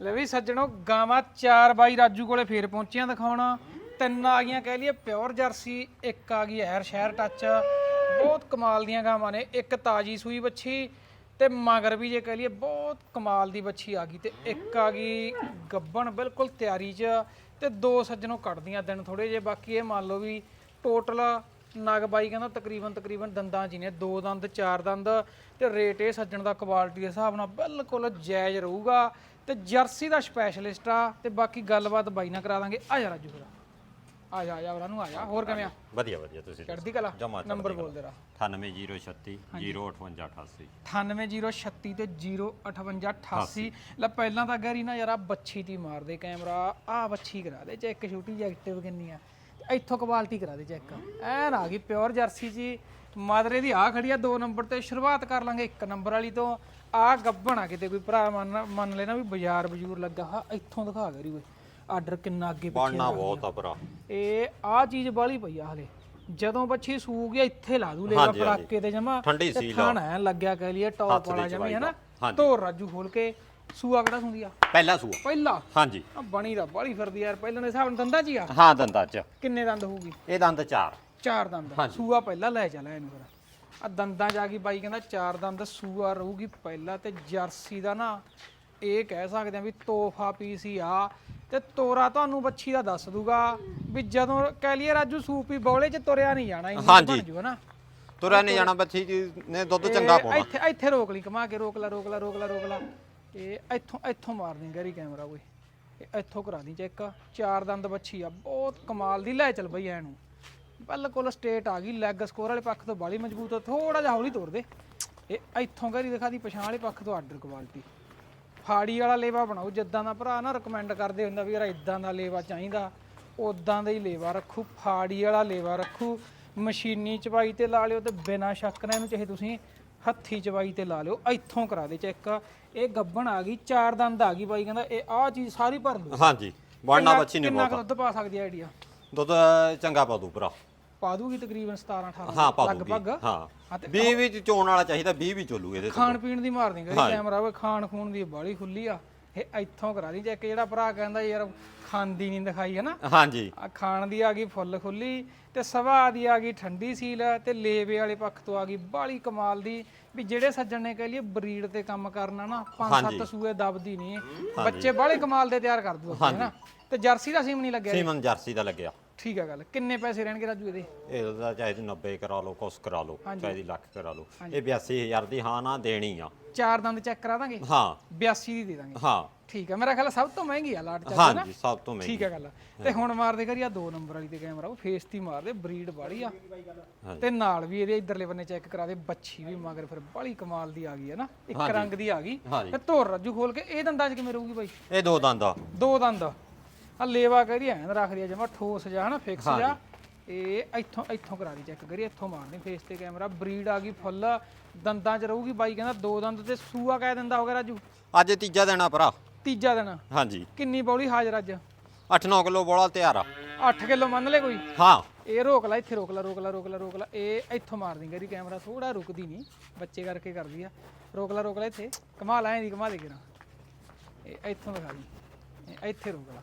ਲੈ ਵੀ ਸੱਜਣੋ, ਗਾਵਾਂ ਚਾਰ ਬਾਈ ਰਾਜੂ ਕੋਲੇ ਫੇਰ ਪਹੁੰਚੀਆਂ ਦਿਖਾਉਣਾ। ਤਿੰਨ ਆ ਗਈਆਂ, ਕਹਿ ਲਈਏ ਪਿਓਰ ਜਰਸੀ ਇੱਕ ਆ ਗਈ ਹੈਰ ਸ਼ਹਿਰ ਟੱਚ ਬਹੁਤ ਕਮਾਲ ਦੀਆਂ ਗਾਵਾਂ ਨੇ, ਇੱਕ ਤਾਜੀ ਸੂਈ ਬੱਚੀ ਤੇ ਮਗਰ ਵੀ ਜੇ ਕਹਿ ਲਈਏ, ਬਹੁਤ ਕਮਾਲ ਦੀ ਬੱਚੀ ਆ ਗਈ ਤੇ ਇੱਕ ਆ ਗਈ ਗੱਬਣ, ਬਿਲਕੁਲ ਤਿਆਰੀ 'ਚ ਤੇ ਦੋ ਸੱਜਣੋਂ ਕੱਢਦੀਆਂ ਦਿਨ ਥੋੜੇ ਜੇ ਬਾਕੀ ਇਹ ਮੰਨ ਲਓ ਵੀ ਟੋਟਲ ਨਗ ਬਾਈ ਕਹਿੰਦਾ ਤਕਰੀਬਨ ਤਕਰੀਬਨ ਦੰਦਾਂ ਜੀ ਨੇ, ਦੋ ਦੰਦ, ਚਾਰ ਦੰਦ ਤੇ ਰੇਟ ਇਹ ਸੱਜਣ ਦਾ ਕੁਆਲਿਟੀ ਦੇ ਹਿਸਾਬ ਨਾਲ ਬਿਲਕੁਲ ਜਾਇਜ਼ ਰਹੂਗਾ। ਤੇ ਜਰਸੀ ਦਾ ਸਪੈਸ਼ਲਿਸਟ ਆ ਤੇ ਬਾਕੀ ਗੱਲਬਾਤ ਬਾਈ ਨਾਲ ਕਰਾ ਦਾਂਗੇ। ਆ ਜਾ ਰਾਜੂ ਫਿਰ। ਆ ਜਾ ਆ ਜਾ ਉਹਨਾਂ ਨੂੰ ਆ ਜਾ। ਹੋਰ ਕਿਵੇਂ ਆ? ਵਧੀਆ ਵਧੀਆ ਤੁਸੀਂ ਚੜ੍ਹਦੀ ਕਲਾ? ਜਮਾ ਨੰਬਰ ਬੋਲ ਦੇ ਰਾ 98036 05888 98036 ਤੇ 05888 ਲੈ ਪਹਿਲਾਂ ਤਾਂ ਗਰੀ ਨਾ ਯਾਰ ਆ ਬੱਚੀ ਦੀ ਮਾਰਦੇ ਕੈਮਰਾ। ਆ ਬੱਚੀ ਕਰਾ ਦੇ ਚੈੱਕ ਛੋਟੀ ਜਿਹੀ ਐਕਟਿਵ ਕਿੰਨੀ ਆ। ਇੱਥੋਂ ਕੁਆਲਿਟੀ ਕਰਾ ਦੇ ਚੈੱਕ। ਐਨ ਆ ਗਈ ਪਿਓਰ ਜਰਸੀ ਜੀ। ਮਾਦਰੇ ਦੀ ਆ ਖੜੀ ਆ ਦੋ ਨੰਬਰ ਤੇ ਸ਼ੁਰੂਆਤ ਕਰ ਲਾਂਗੇ ਇੱਕ ਨੰਬਰ ਵਾਲੀ ਤੋਂ। ਆ ਗੱਬਣ ਆ ਕਿਤੇ ਕੋਈ ਭਰਾ ਮੰਨ ਮੰਨ ਲੈਣਾ ਵੀ ਬਾਜ਼ਾਰ ਬਜੂਰ ਲੱਗਾ ਹਾ ਇੱਥੋਂ ਦਿਖਾ ਗਰੀ ਓਏ ਆਰਡਰ ਕਿੰਨਾ ਅੱਗੇ ਪਿੱਛੇ ਬਣਨਾ ਬਹੁਤ ਆ ਭਰਾ। ਇਹ ਆ ਚੀਜ਼ ਬਾਲੀ ਪਈ ਆ ਹਲੇ। ਜਦੋਂ ਬੱਚੀ ਸੂ ਗਿਆ ਇੱਥੇ ਲਾ ਦੂ ਲੇਗਾ। ਪੜਾਕੇ ਤੇ ਜਮਾ। ਠੰਡੀ ਸੀ ਖਾਣ ਐ ਲੱਗਿਆ ਕਹਿ ਲਈਏ ਟੌਪ ਵਾਲਾ ਜਮੀ ਹੈ ਨਾ। ਧੋਰ ਰਾਜੂ ਖੋਲ ਕੇ। ਸੂਆ ਕਿਹੜਾ ਸੁੰਦੀ ਆ? ਪਹਿਲਾ ਸੂਆ। ਪਹਿਲਾ? ਹਾਂਜੀ। ਆ ਬਣੀ ਦਾ ਬਾਲੀ ਫਿਰਦੀ ਯਾਰ ਪਹਿਲਾਂ ਦੇ ਹਿਸਾਬ ਨਾਲ ਦੰਦਾਂ ਚ ਹੀ ਆ। ਹਾਂ ਦੰਦਾਂ ਚ। ਕਿੰਨੇ ਦੰਦ ਹੋਊਗੀ? ਇਹ ਦੰਦ ਚਾਰ। ਚਾਰ ਦੰਦ। ਸੂਆ ਪਹਿਲਾਂ ਲੈ ਚੱਲ ਇਹਨੂੰ ਫਿਰ। ਆ ਦੰਦਾਂ ਜਾ ਕੇ ਬਾਈ ਕਹਿੰਦਾ ਚਾਰ ਦੰਦ ਸੂਆ ਰਹੂਗੀ ਪਹਿਲਾਂ ਤੇ ਜਰਸੀ ਦਾ ਨਾ ਇਹ ਕਹਿ ਸਕਦੇ ਆ ਵੀ ਤੋਹਫਾ ਪੀਸ ਹੀ ਆ। ਤੇ ਤੋਰਾ ਤੁਹਾਨੂੰ ਬੱਚੀ ਦਾ ਦੱਸ ਦੂਗਾ ਵੀ ਜਦੋਂ ਕਹਿ ਲਈਏ ਰਾਜੂ ਸੂਪੀ ਬੌਲੇ 'ਚ ਤੁਰਿਆ ਨਹੀਂ ਜਾਣਾ ਇੰਨੀ ਕੁ ਹਾਂਜੀ। ਬਣ ਜੂਗਾ ਨਾ ਤੁਰਿਆ ਨਹੀਂ ਜਾਣਾ ਬੱਚੀ ਜੀ ਨੇ ਦੁੱਧ ਚੰਗਾ ਪਾਉਣਾ। ਇੱਥੇ ਇੱਥੇ ਰੋਕ ਲਈ ਕਮਾ ਕੇ ਰੋਕ ਲਾ ਰੋਕ ਲਾ ਰੋਕ ਲਾ ਰੋਕ ਲਾ। ਇਹ ਇੱਥੋਂ ਇੱਥੋਂ ਮਾਰ ਦੇ ਗਰੀ ਕੈਮਰਾ ਕੋਈ। ਇਹ ਇੱਥੋਂ ਕਰਾ ਦੀ ਚੈੱਕ ਚਾਰ ਦੰਦ ਬੱਛੀ ਆ। ਬਹੁਤ ਕਮਾਲ ਦੀ। ਲੈ ਚੱਲ ਬਈ ਐਨੂੰ। ਬਿਲਕੁਲ ਸਟੇਟ ਆ ਗਈ। ਲੈਗ ਸਕੋਰ ਵਾਲੇ ਪੱਖ ਤੋਂ ਬਾਲੀ ਮਜ਼ਬੂਤ ਆ। ਥੋੜਾ ਜਿਹਾ ਹੌਲੀ ਤੋੜ ਦੇ। ਇਹ ਇੱਥੋਂ ਗਰੀ ਦਿਖਾ ਦੀ ਪਛਾਣ ਵਾਲੇ ਪੱਖ ਤੋਂ ਆਰਡਰ ਕੁਆਲਿਟੀ ਫਾੜੀ ਵਾਲਾ ਲੇਵਾ ਬਣਾਓ। ਜਿੱਦਾਂ ਦਾ ਭਰਾ ਨਾ ਰეკਮੈਂਡ ਕਰਦੇ ਹੁੰਦਾ ਵੀ ਯਾਰ ਇਦਾਂ ਦਾ ਲੇਵਾ ਚਾਹੀਦਾ। ਉਦਾਂ ਦਾ ਹੀ ਲੇਵਾ ਰੱਖੂ। ਫਾੜੀ ਵਾਲਾ ਲੇਵਾ ਰੱਖੂ। ਮਸ਼ੀਨੀ ਚਵਾਈ ਤੇ ਲਾ ਲਿਓ ਤੇ ਬਿਨਾ ਸ਼ੱਕ ਨਾ ਇਹਨੂੰ ਚਾਹੇ ਤੁਸੀਂ ਹੱਥੀ ਚਵਾਈ ਤੇ ਲਾ ਲਿਓ ਇੱਥੋਂ ਕਰਾ ਦੇ ਚੈੱਕ। ਇਹ ਗੱਬਣ ਆ ਗਈ ਚਾਰ ਦੰਦ ਆ ਗਈ ਬਾਈ ਕਹਿੰਦਾ ਇਹ ਆਹ ਚੀਜ਼ ਸਾਰੀ ਭਰ ਲਓ। ਹਾਂਜੀ ਬਣਨਾ ਬੱਚੀ ਨਹੀਂ ਕਿੰਨਾ ਕੁ ਦੁੱਧ ਪਾ ਸਕਦੀ ਹੈ ਆਈਡੀਆ? ਦੁੱਧ ਚੰਗਾ ਪਾ ਦੂ ਭਰਾ। ਪਾ ਦੂਗੀ ਤਕਰੀਬਨ 17 18 ਹਾਂ ਪਾ ਦੂਗੀ ਲਗਭਗ। ਹਾਂ। ਹਾਂ ਤੇ 20 ਵਿੱਚ ਚੋਣ ਵਾਲਾ ਚਾਹੀਦਾ 20 ਵੀ ਚੋਲੂ ਇਹਦੇ ਖਾਣ ਪੀਣ ਦੀ ਮਾਰ ਦੇਂਗੇ ਕੈਮਰਾ ਵੇ ਖਾਣ ਖੂਣ ਦੀ ਬਾਲੀ ਖੁੱਲੀ ਆ। ਇਹ ਇੱਥੋਂ ਕਰਾ ਦੀ ਚੈੱਕ ਜਿਹੜਾ ਭਰਾ ਕਹਿੰਦਾ ਯਾਰ ਖਾਂਦੀ ਨਹੀਂ ਦਿਖਾਈ ਹੈ ਨਾ ਹਾਂਜੀ। ਆ ਖਾਣ ਦੀ ਆ ਗਈ ਫੁੱਲ ਖੁੱਲੀ ਤੇ ਸਵਾ ਦੀ ਆ ਗਈ ਠੰਡੀ ਸੀਲ ਤੇ ਲੇਵੇ ਵਾਲੇ ਪੱਖ ਤੋਂ ਆ ਗਈ ਬਾਲੀ ਕਮਾਲ ਦੀ ਵੀ ਜਿਹੜੇ ਸੱਜਣ ਨੇ ਕਹਿ ਲਈਏ ਬਰੀਡ ਤੇ ਕੰਮ ਕਰਨਾ ਨਾ ਪੰਜ ਸੱਤ ਸੂਏ ਦਬਦੀ ਨਹੀਂ ਬੱਚੇ ਬਾਲੇ ਕਮਾਲ ਦੇ ਤਿਆਰ ਕਰ ਦੂ ਹੈ ਨਾ ਤੇ ਜਰਸੀ ਦਾ ਸੀਮ ਨਹੀਂ ਲੱਗਿਆ ਸੀਮਨ ਜਰਸੀ ਦਾ ਲੱਗਿਆ। ਠੀਕ ਆ ਗੱਲ। ਕਿੰਨੇ ਪੈਸੇ ਰਹਿਣਗੇ ਰਾਜੂ ਇਹਦੇ? ਇਹਦਾ ਚਾਹੇ ਤੁਸੀਂ 90 ਕਰਾ ਲਓ ਕੁਛ ਕਰਾ ਲਓ ਚਾਹੇ ਦੀ ਲੱਖ ਕਰਾ ਲਓ। ਇਹ 82000 ਦੀ ਹਾਂ ਨਾ ਦੇਣੀ ਆ। ਚਾਰ ਦੰਦ ਚੈੱਕ ਕਰਾ ਦਾਂਗੇ। ਹਾਂ। 82 ਦੀ ਦੇ ਦਾਂਗੇ। ਹਾਂ। ਠੀਕ ਆ ਮੇਰਾ ਖਿਆਲ ਸਭ ਤੋਂ ਮਹਿੰਗੀ ਆ ਲਾਟ ਚਾਚਾ ਨਾ। ਹਾਂਜੀ ਸਭ ਤੋਂ ਮਹਿੰਗੀ। ਠੀਕ ਆ ਗੱਲ ਤੇ ਹੁਣ ਮਾਰਦੇ ਕਰੀ ਆ ਦੋ ਨੰਬਰ ਵਾਲੀ ਤੇ ਕੈਮਰਾ ਉਹ ਫੇਸ ਤੇ ਹੀ ਮਾਰਦੇ ਬਰੀਡ ਬਾੜੀ ਆ। ਤੇ ਨਾਲ ਵੀ ਇਹਦੇ ਇਧਰਲੇ ਬੰਨੇ ਚੈੱਕ ਕਰਾ ਦੇ ਬੱਚੀ ਵੀ ਮਗਰ ਫਿਰ ਬਾਲੀ ਕਮਾਲ ਦੀ ਆ ਗਈ ਹੈ ਨਾ। ਇੱਕ ਰੰਗ ਦੀ ਆ ਗਈ। ਹਾਂਜੀ। ਤੇ ਧੋਰ ਰੱਜੂ ਖੋਲ ਕੇ ਇਹ ਦੰਦਾਂ ਚ ਕਿਵੇਂ ਰਹੂਗੀ ਬਾਈ? ਇਹ ਦੋ ਦੰਦ ਆ। ਦੋ ਦੰਦ। ਆ ਲੇਵਾ ਕਰੀ ਐਂ ਰੱਖਦੀ ਆ ਜਮਾ ਠੋਸ ਜਾ ਹਨਾ ਫਿਕਸ ਜਾ ਇਹ ਇੱਥੋਂ ਇੱਥੋਂ ਕਰਾ ਦੀ ਚੈੱਕ ਕਰੀ ਇੱਥੋਂ ਮਾਰਨੀ ਫੇਸ ਤੇ ਕੈਮਰਾ ਬਰੀਡ ਆ ਗਈ ਫੁੱਲ ਦੰਦਾਂ ਚ ਰਹੂਗੀ ਬਾਈ ਕਹਿੰਦਾ ਦੋ ਦੰਦ ਤੇ ਸੂਆ ਕਹਿ ਦਿੰਦਾ ਹੋਗਾ ਰਾਜੂ। ਅੱਜ ਤੀਜਾ ਦੇਣਾ ਭਰਾ। ਤੀਜਾ ਦਿਨ। ਹਾਂਜੀ। ਕਿੰਨੀ ਬੌਲੀ ਹਾਜ਼ਰ ਅੱਜ? 8-9 ਕਿਲੋ ਬੋਲਾ ਤਿਆਰ ਆ। 8 ਕਿਲੋ ਮੰਨ ਲੈ ਕੋਈ? ਹਾਂ। ਇਹ ਰੋਕ ਲੈ ਇੱਥੇ ਰੋਕ ਲੈ ਰੋਕ ਲੈ ਰੋਕ ਲੈ ਰੋਕ ਲੈ। ਇਹ ਇੱਥੋਂ ਮਾਰ ਦੀ ਗਰੀ ਕੈਮਰਾ ਥੋੜਾ ਰੁਕਦੀ ਨਹੀਂ ਬੱਚੇ ਕਰਕੇ ਕਰਦੀ ਆ। ਰੋਕ ਲੈ ਰੋਕ ਲੈ ਇੱਥੇ। ਕਮਾ ਲੈ ਦੀ ਕਮਾ ਦੇ ਕਿਰਾ। ਇਹ ਇੱਥੋਂ ਦਿਖਾ ਦੀ। ਇਹ ਇੱਥੇ ਰੋਕ ਲੈ।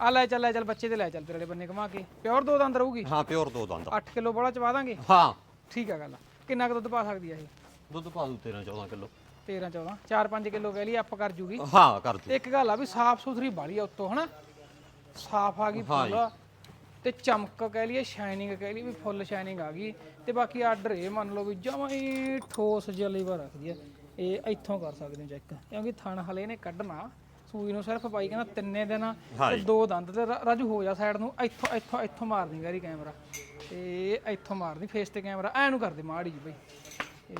ਆ ਲੈ ਚੱਲ ਲੈ ਚੱਲ ਬੱਚੇ ਤੇ ਲੈ ਚੱਲ ਤੇਰੇ ਬੰਨੇ ਕਮਾ ਕੇ। ਪਿਓਰ ਦੋ ਦੰਦ ਰਹੂਗੀ? ਹਾਂ ਪਿਓਰ ਦੋ ਦੰਦ। 8 ਕਿਲੋ ਬੋਲਾ ਚਵਾ ਦਾਂਗੇ? ਹਾਂ। ਠੀਕ ਆ ਗੱਲ ਕਿੰਨਾ ਕੁ ਦੁੱਧ ਪਾ ਸਕਦੀ ਆ ਇਹ? ਦੁੱਧ ਪਾ ਦੂ 13-14 ਕਿਲੋ। 13 14 4-5 ਕਿਲੋ ਕਹਿ ਲਈ ਅੱਪ ਕਰ ਜੂਗੀ। ਹਾਂ ਕਰ ਦੂ ਇੱਕ ਗੱਲ ਆ ਵੀ ਸਾਫ਼ ਸੁਥਰੀ ਬਾਲੀ ਆ ਉੱਤੋਂ ਹਨਾ? ਸਾਫ਼ ਆ ਗਈ ਫੁੱਲ। ਤੇ ਚਮਕ ਕਹਿ ਲਈਏ ਸ਼ਾਈਨਿੰਗ ਕਹਿ ਲਈਏ ਵੀ ਫੁੱਲ ਸ਼ਾਈਨਿੰਗ ਆ ਗਈ। ਤੇ ਬਾਕੀ ਆਰਡਰ ਇਹ ਮੰਨ ਲਓ ਵੀ ਜਮਾਂ ਹੀ ਠੋਸ ਜਿਹਾ ਰੱਖਦੀ ਆ। ਇਹ ਇੱਥੋਂ ਕਰ ਸਕਦੇ ਹੋ ਚੈੱਕ। ਕਿਉਂਕਿ ਥਣ ਹਲੇ ਨੇ ਕੱਢਣਾ। ਸੂਈ ਨੂੰ ਸਿਰਫ ਬਾਈ ਕਹਿੰਦਾ ਤਿੰਨੇ ਦਿਨ ਤੇ ਦੋ ਦੰਦ ਤੇ ਰਾ- ਰਾਜੂ ਹੋ ਜਾ ਸਾਈਡ ਨੂੰ ਇੱਥੋਂ ਇੱਥੋਂ ਇੱਥੋਂ ਮਾਰ ਦੀ ਗਾਰੀ ਕੈਮਰਾ। ਤੇ ਇੱਥੋਂ ਮਾਰਦੀ ਫੇਸ ਤੇ ਕੈਮਰਾ ਐ ਨੂੰ ਕਰਦੇ ਮਾੜੀ ਜੀ ਬਈ।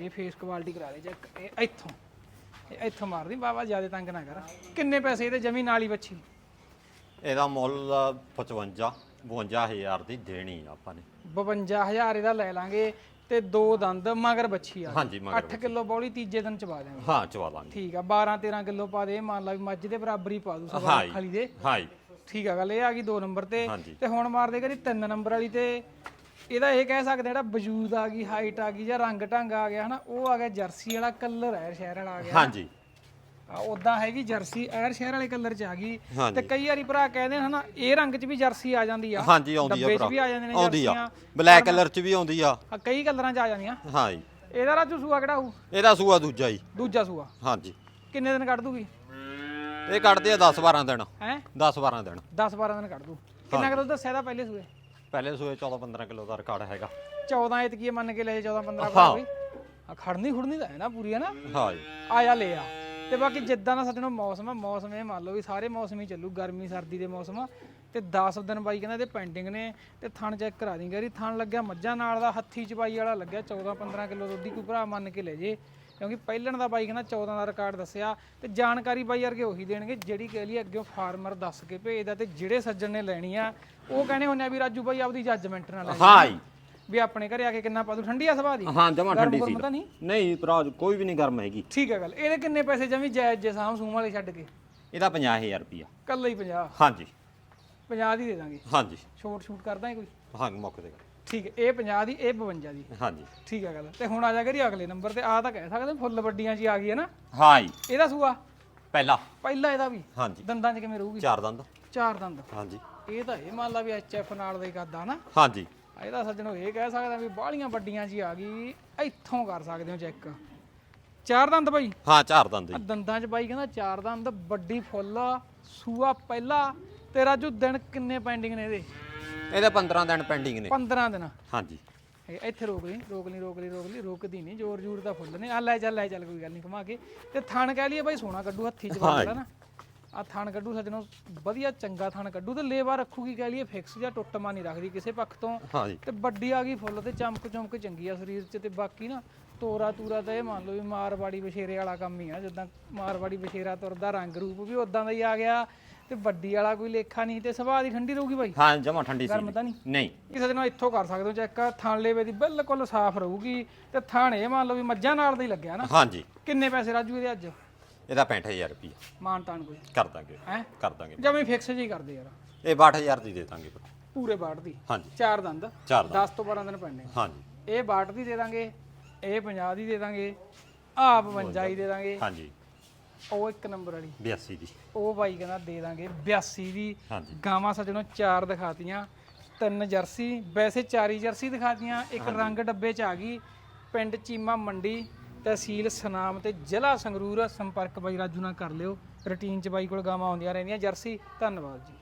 ਇਹ ਫੇਸ ਕੁਆਲਿਟੀ ਕਰਾ ਦੇ ਚੈੱਕ ਇਹ ਇੱਥੋਂ। ਇਹ ਇੱਥੋਂ ਮਾਰਦੀ ਬਾਬਾ ਜ਼ਿਆਦਾ ਤੰਗ ਨਾ ਕਰ। ਕਿੰਨੇ ਪੈਸੇ ਇਹਦੇ ਜਮੀ ਨਾਲ ਹੀ ਬੱਚੀ? ਇਹਦਾ ਮੁੱਲ 55 52000 ਦੀ ਦੇਣੀ ਆ ਆਪਾਂ ਨੇ। 52000 ਇਹਦਾ ਲੈ ਲਾਂਗੇ। ਤੇ ਦੋ ਦੰਦ ਮਗਰ ਬੱਚੀ ਆ ਹਾਂਜੀ ਮਗਰ 8 ਕਿਲੋ ਬੌਲੀ ਤੀਜੇ ਦਿਨ ਚਵਾ ਦਿਆਂਗੇ। ਹਾਂ ਚਵਾ ਲਾਂਗੇ। ਠੀਕ ਆ 12 13 ਕਿਲੋ ਪਾ ਦੇ ਮੰਨ ਲਾ ਵੀ ਮੱਝ ਦੇ ਬਰਾਬਰ ਹੀ ਪਾ ਦੂ ਸਵਾ। ਖਾਲੀ ਦੇ। ਹਾਂ ਜੀ। ਠੀਕ ਆ ਗੱਲ ਇਹ ਆ ਗਈ 2 ਨੰਬਰ ਤੇ। ਹਾਂਜੀ। ਤੇ ਹੁਣ ਮਾਰਦੇ ਕਰੀ 3 ਨੰਬਰ ਵਾਲੀ ਤੇ ਇਹਦਾ ਇਹ ਕਹਿ ਸਕਦੇ ਜਿਹੜਾ ਵਜੂਦ ਆ ਗਈ ਹਾਈਟ ਆ ਗਈ ਜਾਂ ਰੰਗ ਢੰਗ ਆ ਗਿਆ ਹਨਾ ਉਹ ਆ ਗਿਆ ਜਰਸੀ ਵਾਲਾ ਕਲਰ ਹੈ ਸ਼ਹਿਰ ਵਾਲਾ ਆ ਗਿਆ। ਹਾਂਜੀ। ਆ ਉਦਾਂ ਹੈਗੀ ਜਰਸੀ ਐਰ ਸ਼ਹਿਰ ਵਾਲੇ ਕਲਰ ਚ ਆ ਗਈ। ਹਾਂਜੀ। ਤੇ ਕਈ ਵਾਰੀ ਭਰਾ ਕਹਿੰਦੇ ਨੇ ਹਨਾ ਇਹ ਰੰਗ ਚ ਵੀ ਜਰਸੀ ਆ ਜਾਂਦੀ ਆ। ਹਾਂਜੀ ਆਉਂਦੀ ਆ ਡੱਬੇ 'ਚ ਭਰਾ। ਵੀ ਆ ਜਾਂਦੇ ਨੇ ਆਉਂਦੀ ਆ। ਜਰਸੀਆਂ। ਬਲੈਕ ਕਲਰ ਚ ਵੀ ਆਉਂਦੀ ਆ। ਆ ਕਈ ਕਲਰਾਂ ਚ ਆ ਜਾਂਦੀਆਂ। ਹਾਂ ਜੀ ਇਹਦਾ ਰਾਜੂ ਸੂਆ ਕਿਹੜਾ ਹੋਊ? ਇਹਦਾ ਸੂਆ ਦੂਜਾ ਜੀ ਦੂਜਾ ਸੂਆ। ਹਾਂਜੀ। ਕਿੰਨੇ ਦਿਨ ਕੱਢ ਦੂਗੀ? ਇਹ ਕੱਢਦੇ ਆ 10 12 ਦਿਨ। ਹੈ? 10 12 ਦਿਨ। 10 12 ਦਿਨ ਕੱਢ ਦੂ। ਕਿੰਨਾ ਕੁ ਦੁੱਧ ਦੱਸਿਆ ਦਾ ਪਹਿਲੇ ਸੂਏ? ਪਹਿਲੇ ਸੂਏ 14 15 ਕਿਲੋ ਦਾ ਰਿਕਾਰਡ ਹੈਗਾ। 14 ਇਤਕੀ ਮੰਨ ਕੇ ਲੈ 14 15 ਹਾਂ। ਆ ਖੜਨੀ ਖੁੜਨੀ ਤਾਂ ਹੈ ਨਾ ਪੂਰੀ ਹੈ ਨਾ? ਹਾਂ ਜੀ ਆ ਜਾ ਲੈ ਆ। ਤੇ ਬਾਕੀ ਜਿੱਦਾਂ ਦਾ ਸੱਜਣੋ ਮੌਸਮ ਆ ਮੌਸਮ ਇਹ ਮੰਨ ਲਓ ਵੀ ਸਾਰੇ ਮੌਸਮ ਹੀ ਚੱਲੂ ਗਰਮੀ ਸਰਦੀ ਦੇ ਮੌਸਮ ਆ। ਤੇ 10 ਦਿਨ ਬਾਈ ਕਹਿੰਦਾ ਇਹਦੇ ਪੈਂਡਿੰਗ ਨੇ ਤੇ ਥਣ ਚੈੱਕ ਕਰਾ ਦੀ ਗਰੀ ਥਣ ਲੱਗਿਆ ਮੱਝਾਂ ਨਾਲ ਦਾ ਹੱਥੀ ਚਬਾਈ ਵਾਲਾ ਲੱਗਿਆ 14 15 ਕਿਲੋ ਦੁੱਧ ਕੋਈ ਭਰਾ ਮੰਨ ਕੇ ਲੈ ਜੇ। ਕਿਉਂਕਿ ਪਹਿਲਣ ਦਾ ਬਾਈ ਕਹਿੰਦਾ 14 ਦਾ ਰਿਕਾਰਡ ਦੱਸਿਆ। ਤੇ ਜਾਣਕਾਰੀ ਬਾਈ ਵਰਗੇ ਉਹੀ ਦੇਣਗੇ ਜਿਹੜੀ ਕਹਿ ਲਈ ਅੱਗੇ ਫਾਰਮਰ ਦੱਸ ਕੇ ਭੇਜਦਾ ਤੇ ਜਿਹੜੇ ਸੱਜਣ ਨੇ ਲੈਣੀ ਆ ਉਹ ਕਹਿੰਦੇ ਹੁੰਦੇ ਆ ਵੀ ਰਾਜੂ ਬਾਈ ਆਪਦੀ ਜੱਜਮੈਂਟ ਨਾਲ ਲੈ। ਹਾਂ ਵੀ ਆਪਣੇ ਘਰੇ ਆ ਕੇ ਕਿੰਨਾ ਪਾ ਦੂ? ਠੰਡੀ ਆ ਸੁਭਾਅ ਦੀ ਹਾਂ ਜਮਾ ਠੰਡੀ ਸੀ। ਗੁਰਮ ਤਾਂ ਨਹੀਂ? ਨਹੀਂ ਭਰਾ ਕੋਈ ਵੀ ਨਹੀਂ ਗਰਮ ਹੈਗੀ। ਠੀਕ ਹੈ ਗੱਲ। ਇਹਦੇ ਕਿੰਨੇ ਪੈਸੇ ਜਮੀ ਜਾਇਜ਼ ਜੇ ਸਾਮ ਸੂਮ ਵਾਲੇ ਛੱਡ ਕੇ? ਇਹਦਾ 50000 ਰੁਪਿਆ ਕੱਲਾ ਹੀ 50 ਹਾਂਜੀ। 50 ਦੀ ਦੇ ਦਾਂਗੇ। ਹਾਂਜੀ। ਛੋਟ ਛੂਟ ਕਰਦਾ ਹੈ ਕੋਈ? ਹਾਂ ਮੌਕੇ ਤੇ। ਠੀਕ ਹੈ ਇਹ 50 ਦੀ ਇਹ 52 ਦੀ। ਹਾਂਜੀ। ਠੀਕ ਹੈ ਗੱਲ। ਤੇ ਹੁਣ ਆ ਜਾ ਕਰੀ ਅਗਲੇ ਨੰਬਰ ਤੇ। ਆ ਤਾਂ ਕਹਿ ਸਕਦੇ ਫੁੱਲ ਵੱਡੀਆਂ ਜੀ ਆ ਗਈ ਹੈ ਨਾ? ਹਾਂ ਜੀ ਇਹਦਾ ਸੂਆ? ਪਹਿਲਾ। ਪਹਿਲਾ ਇਹਦਾ ਵੀ? ਹਾਂਜੀ। ਦੰਦਾਂ 'ਚ ਕਿਵੇਂ ਰਹੂਗੀ? ਚਾਰ ਦੰਦ। ਚਾਰ ਦੰਦ। ਹਾਂਜੀ। ਇਹ ਤਾਂ ਇਹ ਮੰਨ ਲਾ ਵੀ ਐਚਐਫ ਨਾਲ ਦਾ ਕਰਦਾ ਨਾ ਹਾਂਜੀ। ਇਹਦਾ ਸੱਜਣੋ ਇਹ ਕਹਿ ਸਕਦਾ ਵੀ ਬਾਹਲੀਆਂ ਵੱਡੀਆਂ ਜੀ ਆ ਗਈ ਇੱਥੋਂ ਕਰ ਸਕਦੇ ਹੋ ਚੈੱਕ ਚਾਰ ਦੰਦ ਬਾਈ? ਹਾਂ ਚਾਰ ਦੰਦ ਜੀ। ਦੰਦਾਂ 'ਚ ਬਾਈ ਕਹਿੰਦਾ ਚਾਰ ਦੰਦ ਵੱਡੀ ਫੁੱਲ ਸੂਆ ਪਹਿਲਾ ਤੇ ਰਾਜੂ ਦਿਨ ਕਿੰਨੇ ਪੈਂਡਿੰਗ ਨੇ ਇਹਦੇ? ਇਹਦੇ 15 ਦਿਨ ਪੈਂਡਿੰਗ ਨੇ। 15 ਦਿਨ। ਹਾਂਜੀ। ਇਹ ਇੱਥੇ ਰੋਕ ਲਈ ਰੋਕ ਲਈ ਰੋਕ ਲਈ ਰੋਕ ਲਈ ਰੁਕਦੀ ਨਹੀਂ ਜ਼ੋਰ ਜ਼ੂਰ ਦਾ ਫੁੱਲ ਨੇ। ਆ ਲੈ ਚੱਲ ਲੈ ਚੱਲ ਕੋਈ ਗੱਲ ਨਹੀਂ ਘੁਮਾ ਕੇ। ਤੇ ਥਣ ਕਹਿ ਲਈਏ ਬਾਈ ਸੋਨਾ ਕੱਢੂ ਹੱਥੀ ਚ ਬੰਦਾ ਨਾ। ਆ ਥਣ ਕੱਢੂ ਸੱਜਣੋ ਵਧੀਆ ਚੰਗਾ ਥਣ ਕੱਢੂ ਤੇ ਲੇਵਾ ਰੱਖੂਗੀ ਕਹਿ ਲਈਏ ਫਿਕਸ ਜਾਂ ਟੁੱਟਮਾ ਨਹੀਂ ਰੱਖਦੀ ਕਿਸੇ ਪੱਖ ਤੋਂ। ਤੇ ਵੱਡੀ ਆ ਗਈ ਫੁੱਲ ਤੇ ਚਮਕ ਚਮਕ ਚੰਗੀ ਆ ਸਰੀਰ 'ਚ ਤੇ ਬਾਕੀ ਨਾ ਤੋਰਾ ਤੂਰਾ ਤਾਂ ਇਹ ਮੰਨ ਲਓ ਵੀ ਮਾਰਵਾੜੀ ਬਸ਼ੇਰੇ ਵਾਲਾ ਕੰਮ ਹੀ ਆ ਜਿੱਦਾਂ ਮਾਰਵਾੜੀ ਬਸ਼ੇਰਾ ਤੁਰਦਾ ਰੰਗ ਰੂਪ ਵੀ ਉਦਾਂ ਦਾ ਹੀ ਆ ਗਿਆ ਤੇ ਵੱਡੀ ਵਾਲਾ ਕੋਈ ਲੇਖਾ ਨਹੀਂ ਤੇ ਸੁਭਾਅ ਦੀ ਠੰਡੀ ਰਹੂਗੀ ਬਾਈ? ਹਾਂ ਜਮਾ ਠੰਡੀ ਸੀ। ਗਰਮ ਤਾਂ ਨਹੀਂ? ਨਹੀਂ। ਕਿਸੇ ਦਿਨ ਇੱਥੋਂ ਕਰ ਸਕਦੇ ਹੋ ਚੈੱਕ ਥਣ ਲੇਵੇ ਦੀ ਬਿਲਕੁਲ ਸਾਫ਼ ਰਹੂਗੀ ਤੇ ਥਣ ਇਹ ਮੰਨ ਲਓ ਵੀ ਮੱਝਾਂ ਨਾਲ ਦਾ ਹੀ ਲੱਗਿਆ ਨਾ? ਹਾਂਜੀ। ਕਿੰਨੇ ਪੈਸੇ ਰਾਜੂ ਇਹਦੇ ਅੱਜ? ਇਹਦਾ 65000 ਰੁਪਿਆ ਮਾਨ ਤਾਨ ਕੋਈ? ਕਰ ਦਾਂਗੇ। ਹੈ? ਕਰ ਦਾਂਗੇ। ਜਮੇ ਫਿਕਸ ਜੀ ਕਰਦੇ ਯਾਰ। ਇਹ 62000 ਦੀ ਦੇ ਦਾਂਗੇ ਭਰਾ। ਪੂਰੇ ਬਾਟ ਦੀ? ਹਾਂਜੀ। ਚਾਰ ਦੰਦ? ਚਾਰ ਦੰਦ। 10 ਤੋਂ 12 ਦਿਨ ਪੈਣੇ ਹਾਂਜੀ। ਇਹ ਬਾਟ ਦੀ ਦੇ ਦਾਂਗੇ ਇਹ 50 ਦੀ ਦੇ ਦਾਂਗੇ ਆ 52 ਦੀ ਦੇ ਦਾਂਗੇ। ਹਾਂਜੀ। ਉਹ ਇੱਕ ਨੰਬਰ ਵਾਲੀ। 82 ਦੀ। ਉਹ ਬਾਈ ਕਹਿੰਦਾ ਦੇ ਦਾਂਗੇ 82 ਦੀ। ਹਾਂਜੀ। ਗਾਵਾਂ ਸੱਜਣੋ ਚਾਰ ਦਿਖਾਤੀਆਂ ਤਿੰਨ ਜਰਸੀ ਵੈਸੇ ਚਾਰੀ ਜਰਸੀ ਦਿਖਾਤੀਆਂ ਇੱਕ ਰੰਗ ਡੱਬੇ ਚ ਆ ਗਈ ਪਿੰਡ ਚੀਮਾ ਮੰਡੀ ਤਹਿਸੀਲ ਸਨਾਮ ਤੇ ਜ਼ਿਲ੍ਹਾ ਸੰਗਰੂਰ ਸੰਪਰਕ ਬਾਈ ਰਾਜੂ ਨਾਲ ਕਰ ਲਿਓ। ਰੂਟੀਨ ਚ ਬਾਈ ਕੋਲ ਗਾਵਾਂ ਆਉਂਦੀਆਂ ਰਹਿੰਦੀਆਂ। ਜਰਸੀ, ਧੰਨਵਾਦ ਜੀ।